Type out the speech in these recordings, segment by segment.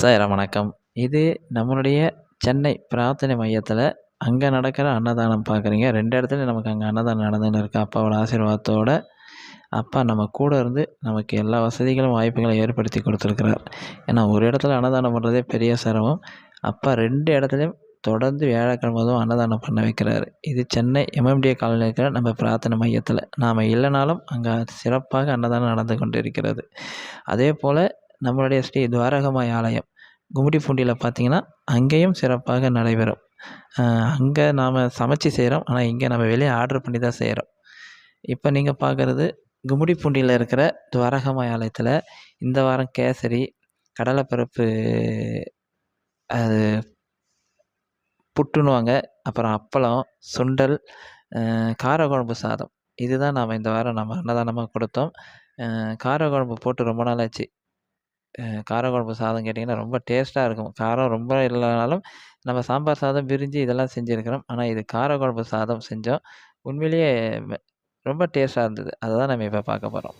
Sir வணக்கம். இது நம்மளுடைய சென்னை பிரார்த்தனை மையத்தில் அங்கே நடக்கிற அன்னதானம் பார்க்குறீங்க ரெண்டு இடத்துலையும் நமக்கு அங்கே அன்னதானம் நடந்துன்னு இருக்குது அப்பாவோட ஆசீர்வாதத்தோட அப்பா நம்ம கூட இருந்து நமக்கு எல்லா வசதிகளும் வாய்ப்புகளும் ஏற்படுத்தி கொடுத்துருக்குறார். ஏன்னா ஒரு இடத்துல அன்னதானம் பண்ணுறதே பெரிய சிரமம். அப்பா ரெண்டு இடத்துலையும் தொடர்ந்து வியாழக்கிழமதும் அன்னதானம் பண்ண வைக்கிறார். இது சென்னை எம்எம்டிஏ காலனியில் இருக்கிற நம்ம பிரார்த்தனை மையத்தில். நாம் இல்லைனாலும் அங்கே சிறப்பாக அன்னதானம் நடந்து கொண்டு இருக்கிறது அதே போல் நம்மளுடைய ஸ்ரீ துவாரகமாய் ஆலயம். கும்மிடிப்பூண்டியில் பார்த்தீங்கன்னா அங்கேயும் சிறப்பாக நடைபெறும். அங்கே நாம் சமைச்சு செய்கிறோம் ஆனால் இங்கே நம்ம வெளியே ஆர்டர் பண்ணி தான் செய்கிறோம் இப்போ நீங்கள் பார்க்குறது கும்மிடிப்பூண்டியில் இருக்கிற துவாரகமாய் ஆலயத்தில் இந்த வாரம் கேசரி கடலைப்பருப்பு அது புட்டுன்னுவாங்க. அப்புறம் அப்பளம் சுண்டல் கார குழம்பு சாதம். இதுதான் நாம் இந்த வாரம் நம்ம அன்னதானமாக கொடுத்தோம். கார குழம்பு போட்டு ரொம்ப நாள் ஆச்சு கார குழம்பு சாதம் கேட்டிங்கன்னா ரொம்ப டேஸ்ட்டாக இருக்கும். காரம் ரொம்ப இல்லைனாலும் நம்ம சாம்பார் சாதம் பிரிஞ்சு இதெல்லாம் செஞ்சுருக்கிறோம். ஆனால் இது கார குழம்பு சாதம் செஞ்சோம். உண்மையிலேயே ரொம்ப டேஸ்ட்டாக இருந்தது. அதை தான் நம்ம இப்போ பார்க்க போகிறோம்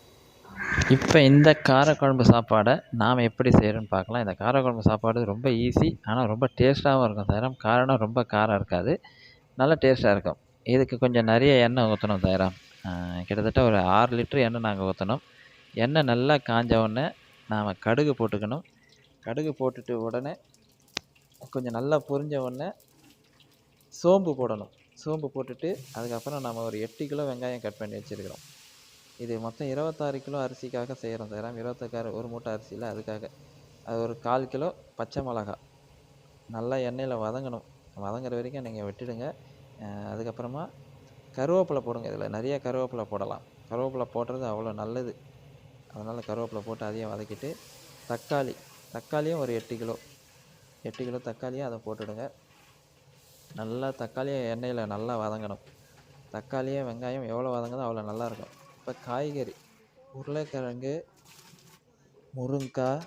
இப்போ இந்த காரக்குழம்பு சாப்பாடை நாம் எப்படி செய்கிறோன்னு பார்க்கலாம். இந்த காரக்குழம்பு சாப்பாடு ரொம்ப ஈஸி ஆனால் ரொம்ப டேஸ்ட்டாகவும் இருக்கும். தயாரம் காரணம் ரொம்ப காரம் இருக்காது. நல்லா டேஸ்ட்டாக இருக்கும். இதுக்கு கொஞ்சம் நிறைய எண்ணெய் ஊற்றணும் தயாரம் கிட்டத்தட்ட ஒரு ஆறு லிட்ரு எண்ணெய் நாங்கள் ஊற்றணும் எண்ணெய் நல்லா காஞ்ச உடனே நாம் கடுகு போட்டுக்கணும். கடுகு போட்டுட்டு உடனே கொஞ்சம் நல்லா பொரிஞ்ச உடனே சோம்பு போடணும். சோம்பு போட்டுட்டு அதுக்கப்புறம் நம்ம ஒரு எட்டு கிலோ வெங்காயம் கட் பண்ணி வச்சுருக்கிறோம். இது மொத்தம் இருபத்தாறு கிலோ அரிசிக்காக செய்கிறோம் செய்கிறோம் இருபத்தாறு ஒரு மூட்டை அரிசியில் அதுக்காக. அது ஒரு கால் கிலோ பச்சை மிளகா. நல்லா எண்ணெயில் வதங்கணும். வதங்குற வரைக்கும் நீங்கள் விட்டுடுங்க. அதுக்கப்புறமா கருவேப்பிலை போடுங்க. இதில் நிறைய கருவேப்பிலை போடலாம். கருவேப்பிலை போடுறது அவ்வளோ நல்லது. அதனால் கருவேப்பிலை போட்டு அதையும் வதக்கிட்டு தக்காளி தக்காளியும் ஒரு எட்டு கிலோ எட்டு கிலோ தக்காளியும் அதை போட்டுடுங்க. நல்லா தக்காளியை எண்ணெயில் நல்லா வதங்கணும். தக்காளியும் வெங்காயம் எவ்வளோ வதங்குதோ அவ்வளோ நல்லாயிருக்கும். இப்போ காய்கறி உருளைக்கிழங்கு முருங்காய்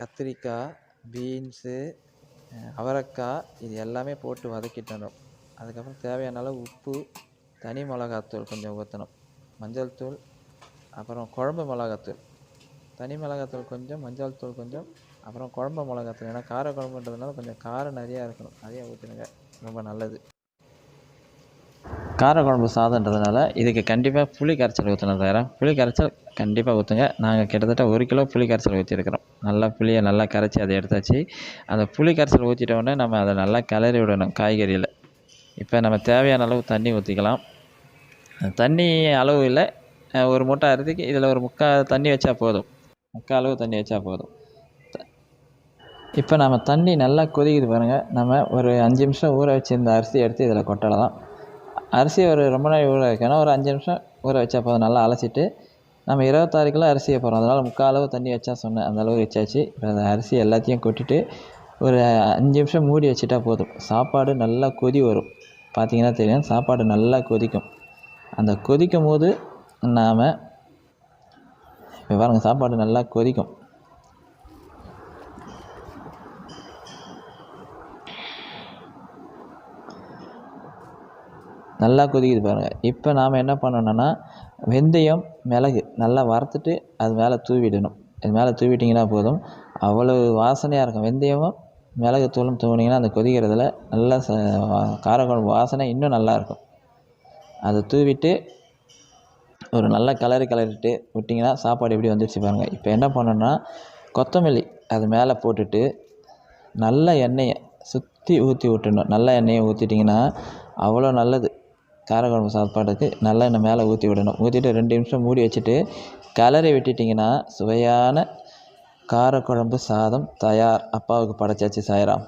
கத்திரிக்காய் பீன்ஸு அவரைக்காய் இது எல்லாமே போட்டு வதக்கிட்டணும். அதுக்கப்புறம் தேவையான அளவு உப்பு தனி மிளகாத்தூள் கொஞ்சம் ஊற்றணும். மஞ்சள் தூள் அப்புறம் குழம்பு மிளகாத்தூள். தனி மிளகாத்தூள் கொஞ்சம் மஞ்சள் தூள் கொஞ்சம் அப்புறம் குழம்பு மிளகாத்தூள். ஏன்னா கார குழம்புன்றதுனால கொஞ்சம் காரம் நிறையா இருக்கணும். நிறையா ஊற்றினுங்க ரொம்ப நல்லது. கார குழம்பு சாதன்றதுனால இதுக்கு கண்டிப்பாக புளி கரைச்சல் ஊற்றணும் தவிர புளி கரைச்சல் கண்டிப்பாக ஊற்றுங்க நாங்கள் கிட்டத்தட்ட ஒரு கிலோ புளி கரைச்சல் ஊற்றிருக்கிறோம் நல்லா புளியை நல்லா கரைச்சி அதை எடுத்தாச்சு. அந்த புளி கரைச்சல் ஊற்றிட்ட உடனே நம்ம அதை நல்லா கிளறி விடணும் காய்கறியில். இப்போ நம்ம தேவையான அளவு தண்ணி ஊற்றிக்கலாம் தண்ணி அளவு இல்லை. ஒரு மூட்டை அரிசிக்கு இதில் ஒரு முக்கால் தண்ணி வச்சா போதும். முக்கால் அளவு தண்ணி வச்சா போதும். இப்போ நம்ம தண்ணி நல்லா கொதிக்குது பாருங்கள் நம்ம ஒரு அஞ்சு நிமிஷம் ஊற வச்சுருந்த அரிசி எடுத்து இதில் கொட்டலாம் அரிசி ஒரு ரொம்ப நாள் ஊற வைக்கணும். ஒரு அஞ்சு நிமிஷம் ஊற வச்சா போதும். நல்லா அலசிட்டு நம்ம இருபத்தாறு கிலோ அரிசியை போகிறோம் அதனால் முக்கால் அளவு தண்ணி வச்சா சொன்னேன் அந்த அளவு வச்சாச்சு. இப்போ அந்த அரிசி எல்லாத்தையும் கொட்டிட்டு ஒரு அஞ்சு நிமிஷம் மூடி வச்சுட்டா போதும். சாப்பாடு நல்லா கொதி வரும். பார்த்தீங்கன்னா தெரியும். சாப்பாடு நல்லா கொதிக்கும். அந்த கொதிக்கும் போது நாம் இப்போ பாருங்கள் சாப்பாடு நல்லா கொதிக்கும். நல்லா கொதிக்குது பாருங்கள் இப்போ நாம் என்ன பண்ணணும்னா வெந்தயம் மிளகு நல்லா வறுத்துட்டு அது மேலே தூவிடணும். இது மேலே தூவிட்டிங்கன்னா போதும். அவ்வளோ வாசனையாக இருக்கும். வெந்தயமும் மிளகு தூளும் தூவினீங்கன்னா அந்த கொதிக்கிறதுல நல்லா ச காரக்குழம்பு வாசனை இன்னும் நல்லாயிருக்கும் அதை தூவிட்டு ஒரு நல்ல கலரி கலரிட்டு விட்டிங்கன்னா சாப்பாடு எப்படி வந்துடுச்சு பாருங்கள் இப்போ என்ன பண்ணணுன்னா கொத்தமல்லி அது மேலே போட்டுட்டு நல்ல எண்ணெயை சுற்றி ஊற்றி விட்டுடணும். நல்ல எண்ணெயை ஊற்றிட்டிங்கன்னா அவ்வளோ நல்லது. காரக்குழம்பு சாப்பாட்டுக்கு நல்லெண்ணெய் மேலே ஊற்றி விடணும். ஊற்றிட்டு ரெண்டு நிமிஷம் மூடி வச்சுட்டு கலரி விட்டுட்டிங்கன்னா சுவையான காரக்குழம்பு சாதம் தயார். அப்பாவுக்கு படைச்சாச்சு சாய்ராம்.